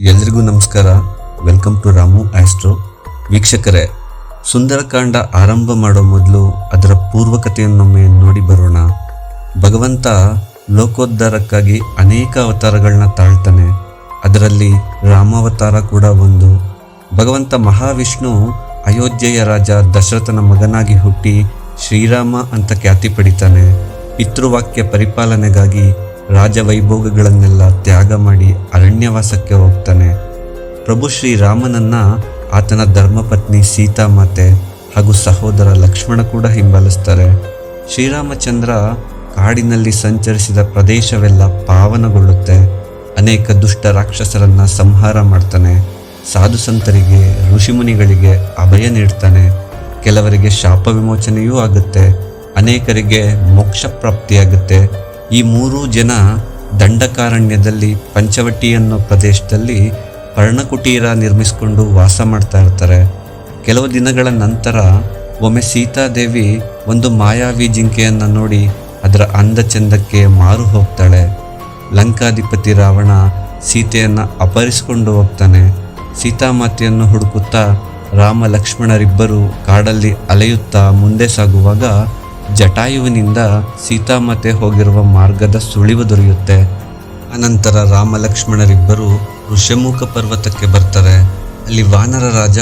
ಎಲ್ರಿಗೂ ನಮಸ್ಕಾರ. Welcome to Ramu astro ವೀಕ್ಷಕರೇ, ಸುಂದರಕಾಂಡ ಆರಂಭ ಮಾಡೋ ಮೊದಲು ಅದರ ಪೂರ್ವಕತೆಯನ್ನೊಮ್ಮೆ ನೋಡಿ ಬರೋಣ. ಭಗವಂತ ಲೋಕೋದ್ಧಾರಕ್ಕಾಗಿ ಅನೇಕ ಅವತಾರಗಳನ್ನ ತಾಳ್ತಾನೆ. ಅದರಲ್ಲಿ ರಾಮಾವತಾರ ಕೂಡ ಒಂದು. ಭಗವಂತ ಮಹಾವಿಷ್ಣು ಅಯೋಧ್ಯೆಯ ರಾಜ ದಶರಥನ ಮಗನಾಗಿ ಹುಟ್ಟಿ ಶ್ರೀರಾಮ ಅಂತ ಖ್ಯಾತಿ ಪಡಿತಾನೆ. ಪಿತೃವಾಕ್ಯ ಪರಿಪಾಲನೆಗಾಗಿ ರಾಜವೈಭೋಗಗಳನ್ನೆಲ್ಲ ತ್ಯಾಗ ಮಾಡಿ ಅರಣ್ಯವಾಸಕ್ಕೆ ಹೋಗ್ತಾನೆ. ಪ್ರಭು ಶ್ರೀರಾಮನನ್ನು ಆತನ ಧರ್ಮಪತ್ನಿ ಸೀತಾಮಾತೆ ಹಾಗೂ ಸಹೋದರ ಲಕ್ಷ್ಮಣ ಕೂಡ ಹಿಂಬಾಲಿಸ್ತಾರೆ. ಶ್ರೀರಾಮಚಂದ್ರ ಕಾಡಿನಲ್ಲಿ ಸಂಚರಿಸಿದ ಪ್ರದೇಶವೆಲ್ಲ ಪಾವನಗೊಳ್ಳುತ್ತೆ. ಅನೇಕ ದುಷ್ಟ ರಾಕ್ಷಸರನ್ನ ಸಂಹಾರ ಮಾಡ್ತಾನೆ. ಸಾಧು ಸಂತರಿಗೆ ಋಷಿಮುನಿಗಳಿಗೆ ಅಭಯ ನೀಡ್ತಾನೆ. ಕೆಲವರಿಗೆ ಶಾಪ ವಿಮೋಚನೆಯೂ ಆಗುತ್ತೆ. ಅನೇಕರಿಗೆ ಮೋಕ್ಷ ಪ್ರಾಪ್ತಿಯಾಗುತ್ತೆ ಈ ಮೂರೂ ಜನ ದಂಡಕಾರಣ್ಯದಲ್ಲಿ ಪಂಚವಟಿ ಅನ್ನೋ ಪ್ರದೇಶದಲ್ಲಿ ಪರ್ಣಕುಟೀರ ನಿರ್ಮಿಸಿಕೊಂಡು ವಾಸ ಮಾಡ್ತಾ ಇರ್ತಾರೆ. ಕೆಲವು ದಿನಗಳ ನಂತರ ಒಮ್ಮೆ ಸೀತಾದೇವಿ ಒಂದು ಮಾಯಾವಿ ಜಿಂಕೆಯನ್ನು ನೋಡಿ ಅದರ ಅಂದ ಚಂದಕ್ಕೆ ಮಾರು ಹೋಗ್ತಾಳೆ. ಲಂಕಾಧಿಪತಿ ರಾವಣ ಸೀತೆಯನ್ನು ಅಪಹರಿಸಿಕೊಂಡು ಹೋಗ್ತಾನೆ. ಸೀತಾಮಾತೆಯನ್ನು ಹುಡುಕುತ್ತಾ ರಾಮ ಲಕ್ಷ್ಮಣರಿಬ್ಬರು ಕಾಡಲ್ಲಿ ಅಲೆಯುತ್ತಾ ಮುಂದೆ ಸಾಗುವಾಗ ಜಟಾಯುವಿನಿಂದ ಸೀತಾಮಾತೆ ಹೋಗಿರುವ ಮಾರ್ಗದ ಸುಳಿವು ದೊರೆಯುತ್ತೆ. ಅನಂತರ ರಾಮ ಲಕ್ಷ್ಮಣರಿಬ್ಬರು ಋಷ್ಯಮುಖ ಪರ್ವತಕ್ಕೆ ಬರ್ತಾರೆ. ಅಲ್ಲಿ ವಾನರ ರಾಜ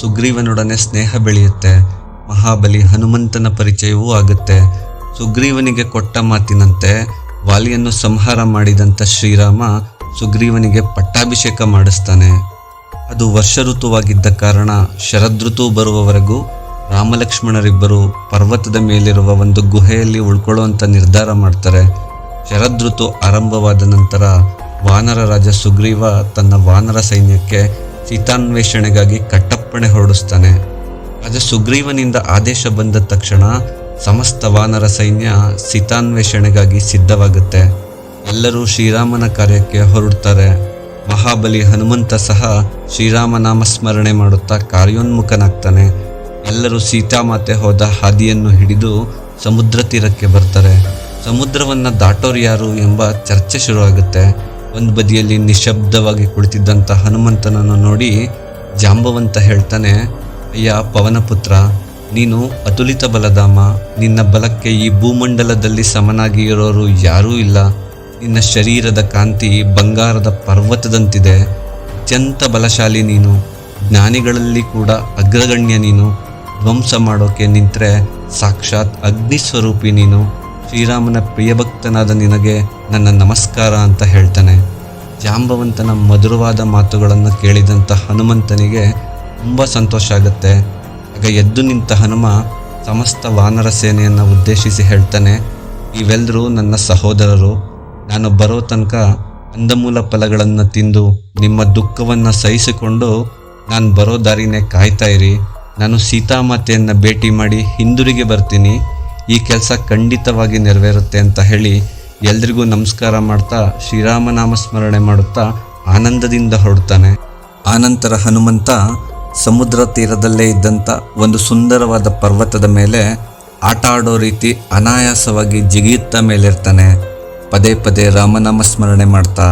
ಸುಗ್ರೀವನೊಡನೆ ಸ್ನೇಹ ಬೆಳೆಯುತ್ತೆ. ಮಹಾಬಲಿ ಹನುಮಂತನ ಪರಿಚಯವೂ ಆಗುತ್ತೆ. ಸುಗ್ರೀವನಿಗೆ ಕೊಟ್ಟ ಮಾತಿನಂತೆ ವಾಲಿಯನ್ನು ಸಂಹಾರ ಮಾಡಿದಂಥ ಶ್ರೀರಾಮ ಸುಗ್ರೀವನಿಗೆ ಪಟ್ಟಾಭಿಷೇಕ ಮಾಡಿಸ್ತಾನೆ. ಅದು ವರ್ಷ ಋತುವಾಗಿದ್ದ ಕಾರಣ ಶರದೃತು ಬರುವವರೆಗೂ ರಾಮಲಕ್ಷ್ಮಣರಿಬ್ಬರು ಪರ್ವತದ ಮೇಲಿರುವ ಒಂದು ಗುಹೆಯಲ್ಲಿ ಉಳ್ಕೊಳ್ಳುವಂತ ನಿರ್ಧಾರ ಮಾಡ್ತಾರೆ. ಶರದೃತು ಆರಂಭವಾದ ನಂತರ ವಾನರ ರಾಜ ಸುಗ್ರೀವ ತನ್ನ ವಾನರ ಸೈನ್ಯಕ್ಕೆ ಸೀತಾನ್ವೇಷಣೆಗಾಗಿ ಕಟ್ಟಪ್ಪಣೆ ಹೊರಡಿಸ್ತಾನೆ. ರಾಜ ಸುಗ್ರೀವನಿಂದ ಆದೇಶ ಬಂದ ತಕ್ಷಣ ಸಮಸ್ತ ವಾನರ ಸೈನ್ಯ ಸೀತಾನ್ವೇಷಣೆಗಾಗಿ ಸಿದ್ಧವಾಗುತ್ತೆ. ಎಲ್ಲರೂ ಶ್ರೀರಾಮನ ಕಾರ್ಯಕ್ಕೆ ಹೊರಡ್ತಾರೆ. ಮಹಾಬಲಿ ಹನುಮಂತ ಸಹ ಶ್ರೀರಾಮನಾಮ ಸ್ಮರಣೆ ಮಾಡುತ್ತಾ ಕಾರ್ಯೋನ್ಮುಖನಾಗ್ತಾನೆ. ಎಲ್ಲರೂ ಸೀತಾಮಾತೆ ಹೋದ ಹಾದಿಯನ್ನು ಹಿಡಿದು ಸಮುದ್ರ ತೀರಕ್ಕೆ ಬರ್ತಾರೆ. ಸಮುದ್ರವನ್ನು ದಾಟೋರು ಯಾರು ಎಂಬ ಚರ್ಚೆ ಶುರುವಾಗುತ್ತೆ. ಒಂದು ಬದಿಯಲ್ಲಿ ನಿಶಬ್ದವಾಗಿ ಕುಳಿತಿದ್ದಂಥ ಹನುಮಂತನನ್ನು ನೋಡಿ ಜಾಂಬವಂತ ಹೇಳ್ತಾನೆ, ಅಯ್ಯ ಪವನಪುತ್ರ ನೀನು ಅತುಲಿತ ಬಲಧಾಮ. ನಿನ್ನ ಬಲಕ್ಕೆ ಈ ಭೂಮಂಡಲದಲ್ಲಿ ಸಮನಾಗಿ ಇರೋರು ಯಾರೂ ಇಲ್ಲ. ನಿನ್ನ ಶರೀರದ ಕಾಂತಿ ಬಂಗಾರದ ಪರ್ವತದಂತಿದೆ. ಅತ್ಯಂತ ಬಲಶಾಲಿ ನೀನು. ಜ್ಞಾನಿಗಳಲ್ಲಿ ಕೂಡ ಅಗ್ರಗಣ್ಯ ನೀನು. ಧ್ವಂಸ ಮಾಡೋಕೆ ನಿಂತರೆ ಸಾಕ್ಷಾತ್ ಅಗ್ನಿ ಸ್ವರೂಪಿ ನೀನು. ಶ್ರೀರಾಮನ ಪ್ರಿಯಭಕ್ತನಾದ ನಿನಗೆ ನನ್ನ ನಮಸ್ಕಾರ ಅಂತ ಹೇಳ್ತಾನೆ. ಜಾಂಬವಂತನ ಮಧುರವಾದ ಮಾತುಗಳನ್ನು ಕೇಳಿದಂಥ ಹನುಮಂತನಿಗೆ ತುಂಬ ಸಂತೋಷ ಆಗುತ್ತೆ. ಆಗ ಎದ್ದು ನಿಂತ ಹನುಮ ಸಮಸ್ತ ವಾನರ ಸೇನೆಯನ್ನು ಉದ್ದೇಶಿಸಿ ಹೇಳ್ತಾನೆ ಇವೆಲ್ಲರೂ ನನ್ನ ಸಹೋದರರು. ನಾನು ಬರೋ ತನಕ ಅಂದಮೂಲ ಫಲಗಳನ್ನು ತಿಂದು ನಿಮ್ಮ ದುಃಖವನ್ನು ಸಹಿಸಿಕೊಂಡು ನಾನು ಬರೋ ದಾರಿನೇ ಕಾಯ್ತಾ ಇರಿ. ನಾನು ಸೀತಾಮಾತೆಯನ್ನು ಭೇಟಿ ಮಾಡಿ ಹಿಂದಿರುಗಿ ಬರ್ತೀನಿ. ಈ ಕೆಲಸ ಖಂಡಿತವಾಗಿ ನೆರವೇರುತ್ತೆ ಅಂತ ಹೇಳಿ ಎಲ್ರಿಗೂ ನಮಸ್ಕಾರ ಮಾಡ್ತಾ ಶ್ರೀರಾಮನಾಮ ಸ್ಮರಣೆ ಮಾಡುತ್ತಾ ಆನಂದದಿಂದ ಹೊರಡ್ತಾನೆ. ಆನಂತರ ಹನುಮಂತ ಸಮುದ್ರ ತೀರದಲ್ಲೇ ಇದ್ದಂಥ ಒಂದು ಸುಂದರವಾದ ಪರ್ವತದ ಮೇಲೆ ಆಟ ಆಡೋ ರೀತಿ ಅನಾಯಾಸವಾಗಿ ಜಿಗಿಯುತ್ತಾ ಮೇಲಿರ್ತಾನೆ. ಪದೇ ಪದೇ ರಾಮನಾಮ ಸ್ಮರಣೆ ಮಾಡ್ತಾ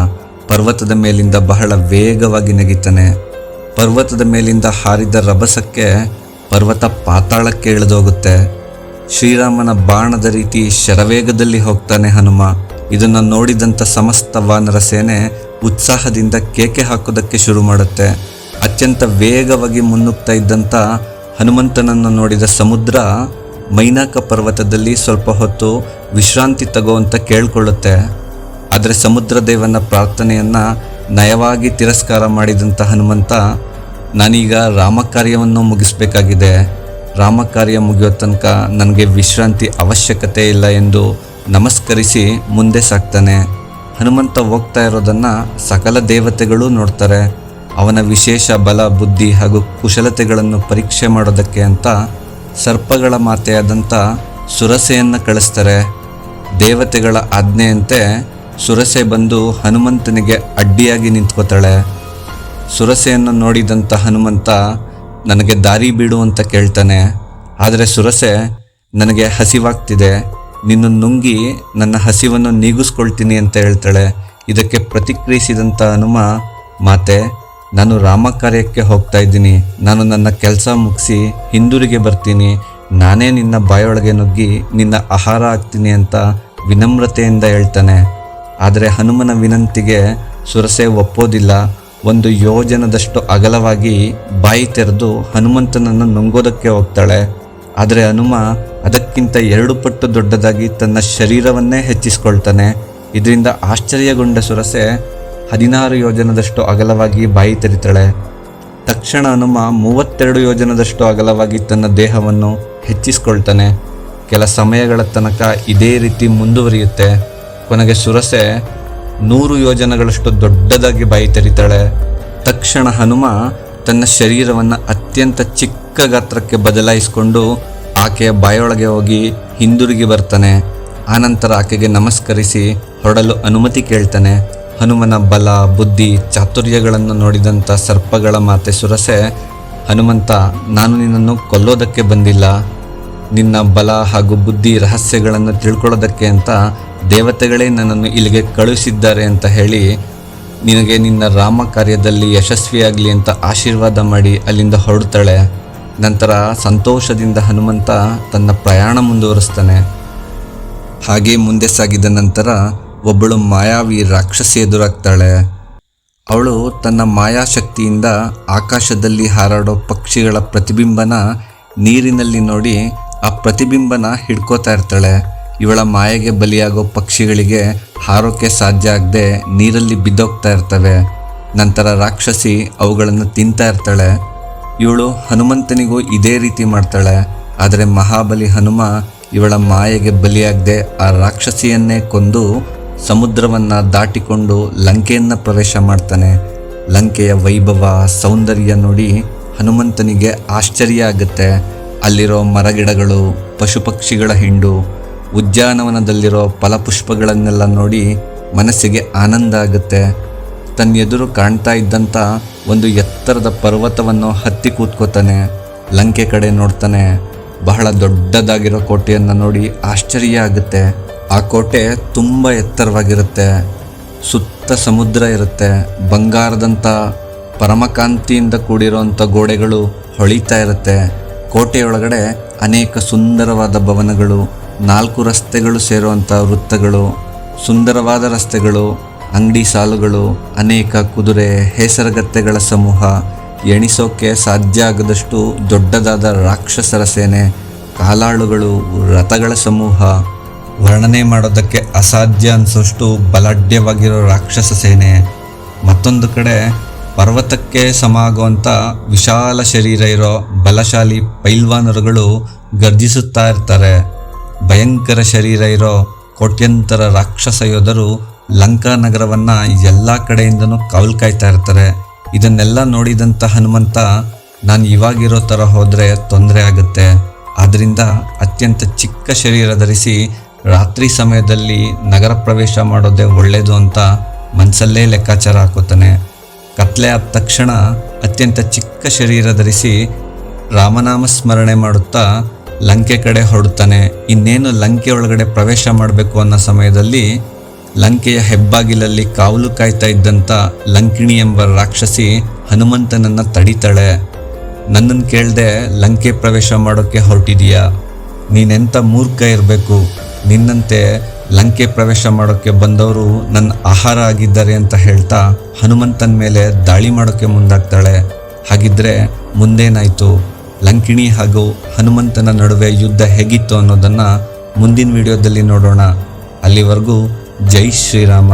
ಪರ್ವತದ ಮೇಲಿಂದ ಬಹಳ ವೇಗವಾಗಿ ನೆಗಿತಾನೆ. ಪರ್ವತದ ಮೇಲಿಂದ ಹಾರಿದ ರಭಸಕ್ಕೆ ಪರ್ವತ ಪಾತಾಳಕ್ಕೆ ಇಳಿದೋಗುತ್ತೆ. ಶ್ರೀರಾಮನ ಬಾಣದ ರೀತಿ ಶರವೇಗದಲ್ಲಿ ಹೋಗ್ತಾನೆ ಹನುಮ. ಇದನ್ನು ನೋಡಿದಂಥ ಸಮಸ್ತ ವಾನರ ಸೇನೆ ಉತ್ಸಾಹದಿಂದ ಕೇಕೆ ಹಾಕೋದಕ್ಕೆ ಶುರು ಮಾಡುತ್ತೆ. ಅತ್ಯಂತ ವೇಗವಾಗಿ ಮುನ್ನುಗ್ತಾ ಇದ್ದಂಥ ಹನುಮಂತನನ್ನು ನೋಡಿದ ಸಮುದ್ರ ಮೈನಾಕ ಪರ್ವತದಲ್ಲಿ ಸ್ವಲ್ಪ ಹೊತ್ತು ವಿಶ್ರಾಂತಿ ತಗೋ ಅಂತ ಕೇಳ್ಕೊಳ್ಳುತ್ತೆ. ಆದರೆ ಸಮುದ್ರ ದೇವನ ಪ್ರಾರ್ಥನೆಯನ್ನ ನಯವಾಗಿ ತಿರಸ್ಕಾರ ಮಾಡಿದಂಥ ಹನುಮಂತ, ನಾನೀಗ ರಾಮ ಕಾರ್ಯವನ್ನು ಮುಗಿಸಬೇಕಾಗಿದೆ. ರಾಮ ಕಾರ್ಯ ಮುಗಿಯೋ ತನಕ ನನಗೆ ವಿಶ್ರಾಂತಿ ಅವಶ್ಯಕತೆ ಇಲ್ಲ ಎಂದು ನಮಸ್ಕರಿಸಿ ಮುಂದೆ ಸಾಕ್ತಾನೆ. ಹನುಮಂತ ಹೋಗ್ತಾ ಇರೋದನ್ನು ಸಕಲ ದೇವತೆಗಳು ನೋಡ್ತಾರೆ. ಅವನ ವಿಶೇಷ ಬಲ, ಬುದ್ಧಿ ಹಾಗೂ ಕುಶಲತೆಗಳನ್ನು ಪರೀಕ್ಷೆ ಮಾಡೋದಕ್ಕೆ ಅಂತ ಸರ್ಪಗಳ ಮಾತೆಯಾದಂಥ ಸುರಸೆಯನ್ನು ಕಳಿಸ್ತಾರೆ. ದೇವತೆಗಳ ಆಜ್ಞೆಯಂತೆ ಸುರಸೆ ಬಂದು ಹನುಮಂತನಿಗೆ ಅಡ್ಡಿಯಾಗಿ ನಿಂತ್ಕೋತಾಳೆ. ಸುರಸೆಯನ್ನು ನೋಡಿದಂಥ ಹನುಮಂತ, ನನಗೆ ದಾರಿ ಬೀಡು ಅಂತ ಕೇಳ್ತಾನೆ. ಆದರೆ ಸುರಸೆ, ನನಗೆ ಹಸಿವಾಗ್ತಿದೆ. ನಿನ್ನ ನುಂಗಿ ನನ್ನ ಹಸಿವನ್ನು ನೀಗಿಸ್ಕೊಳ್ತೀನಿ ಅಂತ ಹೇಳ್ತಾಳೆ. ಇದಕ್ಕೆ ಪ್ರತಿಕ್ರಿಯಿಸಿದಂಥ ಹನುಮ, ಮಾತೆ, ನಾನು ರಾಮ ಕಾರ್ಯಕ್ಕೆ ಹೋಗ್ತಾ ಇದ್ದೀನಿ. ನಾನು ನನ್ನ ಕೆಲಸ ಮುಗಿಸಿ ಹಿಂದೂರಿಗೆ ಬರ್ತೀನಿ. ನಾನೇ ನಿನ್ನ ಬಾಯೊಳಗೆ ನುಗ್ಗಿ ನಿನ್ನ ಆಹಾರ ಆಗ್ತೀನಿ ಅಂತ ವಿನಮ್ರತೆಯಿಂದ ಹೇಳ್ತಾನೆ. ಆದರೆ ಹನುಮನ ವಿನಂತಿಗೆ ಸುರಸೆ ಒಪ್ಪೋದಿಲ್ಲ. ಒಂದು ಯೋಜನದಷ್ಟು ಅಗಲವಾಗಿ ಬಾಯಿ ತೆರೆದು ಹನುಮಂತನನ್ನು ನುಂಗೋದಕ್ಕೆ ಹೋಗ್ತಾಳೆ. ಆದರೆ ಹನುಮ ಅದಕ್ಕಿಂತ ಎರಡು ಪಟ್ಟು ದೊಡ್ಡದಾಗಿ ತನ್ನ ಶರೀರವನ್ನೇ ಹೆಚ್ಚಿಸ್ಕೊಳ್ತಾನೆ. ಇದರಿಂದ ಆಶ್ಚರ್ಯಗೊಂಡ ಸುರಸೆ ಹದಿನಾರು ಯೋಜನದಷ್ಟು ಅಗಲವಾಗಿ ಬಾಯಿ ತೆರಿತಾಳೆ. ತಕ್ಷಣ ಹನುಮ ಮೂವತ್ತೆರಡು ಯೋಜನದಷ್ಟು ಅಗಲವಾಗಿ ತನ್ನ ದೇಹವನ್ನು ಹೆಚ್ಚಿಸ್ಕೊಳ್ತಾನೆ. ಕೆಲ ಸಮಯಗಳ ತನಕ ಇದೇ ರೀತಿ ಮುಂದುವರಿಯುತ್ತೆ. ಕೊನೆಗೆ ಸುರಸೆ, ನೂರು ಯೋಜನಗಳಷ್ಟು ದೊಡ್ಡದಾಗಿ ಬಾಯಿ ತೆರಿತಾಳೆ ತಕ್ಷಣ ಹನುಮ ತನ್ನ ಶರೀರವನ್ನು ಅತ್ಯಂತ ಚಿಕ್ಕ ಗಾತ್ರಕ್ಕೆ ಬದಲಾಯಿಸಿಕೊಂಡು ಆಕೆಯ ಬಾಯೊಳಗೆ ಹೋಗಿ ಹಿಂದಿರುಗಿ ಬರ್ತಾನೆ. ಆನಂತರ ಆಕೆಗೆ ನಮಸ್ಕರಿಸಿ ಹೊರಡಲು ಅನುಮತಿ ಕೇಳ್ತಾನೆ. ಹನುಮನ ಬಲ, ಬುದ್ಧಿ, ಚಾತುರ್ಯಗಳನ್ನು ನೋಡಿದಂಥ ಸರ್ಪಗಳ ಮಾತೆ ಸುರಸೆ, ಹನುಮಂತ, ನಾನು ನಿನ್ನನ್ನು ಕೊಲ್ಲೋದಕ್ಕೆ ಬಂದಿಲ್ಲ. ನಿನ್ನ ಬಲ ಹಾಗೂ ಬುದ್ಧಿ ರಹಸ್ಯಗಳನ್ನು ತಿಳ್ಕೊಳ್ಳೋದಕ್ಕೆ ಅಂತ ದೇವತೆಗಳೇ ನನ್ನನ್ನು ಇಲ್ಲಿಗೆ ಕಳುಹಿಸಿದ್ದಾರೆ ಅಂತ ಹೇಳಿ ನಿನಗೆ ನಿನ್ನ ರಾಮ ಕಾರ್ಯದಲ್ಲಿ ಯಶಸ್ವಿಯಾಗಲಿ ಅಂತ ಆಶೀರ್ವಾದ ಮಾಡಿ ಅಲ್ಲಿಂದ ಹೊರಡ್ತಾಳೆ. ನಂತರ ಸಂತೋಷದಿಂದ ಹನುಮಂತ ತನ್ನ ಪ್ರಯಾಣ ಮುಂದುವರಿಸ್ತಾನೆ. ಹಾಗೆ ಮುಂದೆ ಸಾಗಿದ ನಂತರ ಒಬ್ಬಳು ಮಾಯಾವಿ ರಾಕ್ಷಸಿ ಎದುರಾಗ್ತಾಳೆ. ಅವಳು ತನ್ನ ಮಾಯಾಶಕ್ತಿಯಿಂದ ಆಕಾಶದಲ್ಲಿ ಹಾರಾಡೋ ಪಕ್ಷಿಗಳ ಪ್ರತಿಬಿಂಬನ ನೀರಿನಲ್ಲಿ ನೋಡಿ ಆ ಪ್ರತಿಬಿಂಬನ ಹಿಡ್ಕೋತಾ ಇರ್ತಾಳೆ. ಇವಳ ಮಾಯೆಗೆ ಬಲಿಯಾಗೋ ಪಕ್ಷಿಗಳಿಗೆ ಹಾರೋಕೆ ಸಾಧ್ಯ ಆಗದೆ ನೀರಲ್ಲಿ ಬಿದ್ದೋಗ್ತಾ ಇರ್ತವೆ. ನಂತರ ರಾಕ್ಷಸಿ ಅವುಗಳನ್ನು ತಿಂತಾ ಇರ್ತಾಳೆ. ಇವಳು ಹನುಮಂತನಿಗೂ ಇದೇ ರೀತಿ ಮಾಡ್ತಾಳೆ. ಆದರೆ ಮಹಾಬಲಿ ಹನುಮ ಇವಳ ಮಾಯೆಗೆ ಬಲಿಯಾಗದೆ ಆ ರಾಕ್ಷಸಿಯನ್ನೇ ಕೊಂದು ಸಮುದ್ರವನ್ನು ದಾಟಿಕೊಂಡು ಲಂಕೆಯನ್ನು ಪ್ರವೇಶ ಮಾಡ್ತಾನೆ. ಲಂಕೆಯ ವೈಭವ, ಸೌಂದರ್ಯ ನೋಡಿ ಹನುಮಂತನಿಗೆ ಆಶ್ಚರ್ಯ ಆಗುತ್ತೆ. ಅಲ್ಲಿರೋ ಮರಗಿಡಗಳು ಪಶು ಪಕ್ಷಿಗಳ ಹಿಂಡು, ಉದ್ಯಾನವನದಲ್ಲಿರೋ ಫಲಪುಷ್ಪಗಳನ್ನೆಲ್ಲ ನೋಡಿ ಮನಸ್ಸಿಗೆ ಆನಂದ ಆಗುತ್ತೆ. ತನ್ನ ಎದುರು ಕಾಣ್ತಾ ಇದ್ದಂಥ ಒಂದು ಎತ್ತರದ ಪರ್ವತವನ್ನು ಹತ್ತಿ ಕೂತ್ಕೋತಾನೆ, ಲಂಕೆ ಕಡೆ ನೋಡ್ತಾನೆ. ಬಹಳ ದೊಡ್ಡದಾಗಿರೋ ಕೋಟೆಯನ್ನು ನೋಡಿ ಆಶ್ಚರ್ಯ ಆಗುತ್ತೆ. ಆ ಕೋಟೆ ತುಂಬ ಎತ್ತರವಾಗಿರುತ್ತೆ. ಸುತ್ತ ಸಮುದ್ರ ಇರುತ್ತೆ. ಬಂಗಾರದಂಥ ಪರಮಕಾಂತಿಯಿಂದ ಕೂಡಿರೋಂಥ ಗೋಡೆಗಳು ಹೊಳಿತಾ ಇರುತ್ತೆ. ಕೋಟೆಯೊಳಗಡೆ ಅನೇಕ ಸುಂದರವಾದ ಭವನಗಳು, ನಾಲ್ಕು ರಸ್ತೆಗಳು ಸೇರುವಂಥ ವೃತ್ತಗಳು, ಸುಂದರವಾದ ರಸ್ತೆಗಳು, ಅಂಗಡಿ ಸಾಲುಗಳು, ಅನೇಕ ಕುದುರೆ, ಹೇಸರಗತ್ತೆಗಳ ಸಮೂಹ, ಎಣಿಸೋಕೆ ಸಾಧ್ಯ ಆಗದಷ್ಟು ದೊಡ್ಡದಾದ ರಾಕ್ಷಸರ ಸೇನೆ, ಕಾಲಾಳುಗಳು, ರಥಗಳ ಸಮೂಹ. ವರ್ಣನೆ ಮಾಡೋದಕ್ಕೆ ಅಸಾಧ್ಯ ಅನಿಸೋಷ್ಟು ಬಲಾಢ್ಯವಾಗಿರೋ ರಾಕ್ಷಸ ಸೇನೆ. ಮತ್ತೊಂದು ಕಡೆ ಪರ್ವತಕ್ಕೆ ಸಮ ವಿಶಾಲ ಶರೀರ ಇರೋ ಬಲಶಾಲಿ ಪೈಲ್ವಾನರುಗಳು ಗರ್ಜಿಸುತ್ತಾ ಇರ್ತಾರೆ. ಭಯಂಕರ ಶರೀರ ಇರೋ ಕೋಟ್ಯಂತರ ರಾಕ್ಷಸ ಯೋಧರು ಲಂಕಾ ನಗರವನ್ನು ಎಲ್ಲ ಕಡೆಯಿಂದನೂ ಕಾವಲು ಕಾಯ್ತಾ ಇರ್ತಾರೆ. ಇದನ್ನೆಲ್ಲ ನೋಡಿದಂಥ ಹನುಮಂತ, ನಾನು ಇವಾಗಿರೋ ಥರ ಹೋದರೆ ತೊಂದರೆ ಆಗುತ್ತೆ. ಆದ್ದರಿಂದ ಅತ್ಯಂತ ಚಿಕ್ಕ ಶರೀರ ಧರಿಸಿ ರಾತ್ರಿ ಸಮಯದಲ್ಲಿ ನಗರ ಪ್ರವೇಶ ಮಾಡೋದೇ ಒಳ್ಳೆಯದು ಅಂತ ಮನಸ್ಸಲ್ಲೇ ಲೆಕ್ಕಾಚಾರ ಹಾಕೋತಾನೆ. ಕತ್ಲೆ ಆದ ತಕ್ಷಣ ಅತ್ಯಂತ ಚಿಕ್ಕ ಶರೀರ ಧರಿಸಿ ರಾಮನಾಮ ಸ್ಮರಣೆ ಮಾಡುತ್ತಾ ಲಂಕೆ ಕಡೆ ಹೊರಡುತ್ತಾನೆ. ಇನ್ನೇನು ಲಂಕೆ ಒಳಗಡೆ ಪ್ರವೇಶ ಮಾಡಬೇಕು ಅನ್ನೋ ಸಮಯದಲ್ಲಿ ಲಂಕೆಯ ಹೆಬ್ಬಾಗಿಲಲ್ಲಿ ಕಾವಲು ಕಾಯ್ತಾ ಇದ್ದಂಥ ಲಂಕಿಣಿ ಎಂಬ ರಾಕ್ಷಸಿ ಹನುಮಂತನನ್ನು ತಡಿತಾಳೆ. ನನ್ನನ್ನು ಕೇಳದೆ ಲಂಕೆ ಪ್ರವೇಶ ಮಾಡೋಕ್ಕೆ ಹೊರಟಿದೀಯಾ? ನೀನೆಂಥ ಮೂರ್ಖ ಇರಬೇಕು? ನಿನ್ನಂತೆ ಲಂಕೆ ಪ್ರವೇಶ ಮಾಡೋಕ್ಕೆ ಬಂದವರು ನನ್ನ ಆಹಾರ ಆಗಿದ್ದಾರೆ ಅಂತ ಹೇಳ್ತಾ ಹನುಮಂತನ ಮೇಲೆ ದಾಳಿ ಮಾಡೋಕ್ಕೆ ಮುಂದಾಗ್ತಾಳೆ. ಹಾಗಿದ್ರೆ ಮುಂದೇನಾಯಿತು? ಲಂಕಿಣಿ ಹಾಗೂ ಹನುಮಂತನ ನಡುವೆ ಯುದ್ಧ ಹೇಗಿತ್ತು ಅನ್ನೋದನ್ನು ಮುಂದಿನ ವಿಡಿಯೋದಲ್ಲಿ ನೋಡೋಣ. ಅಲ್ಲಿವರೆಗೂ ಜೈ ಶ್ರೀರಾಮ.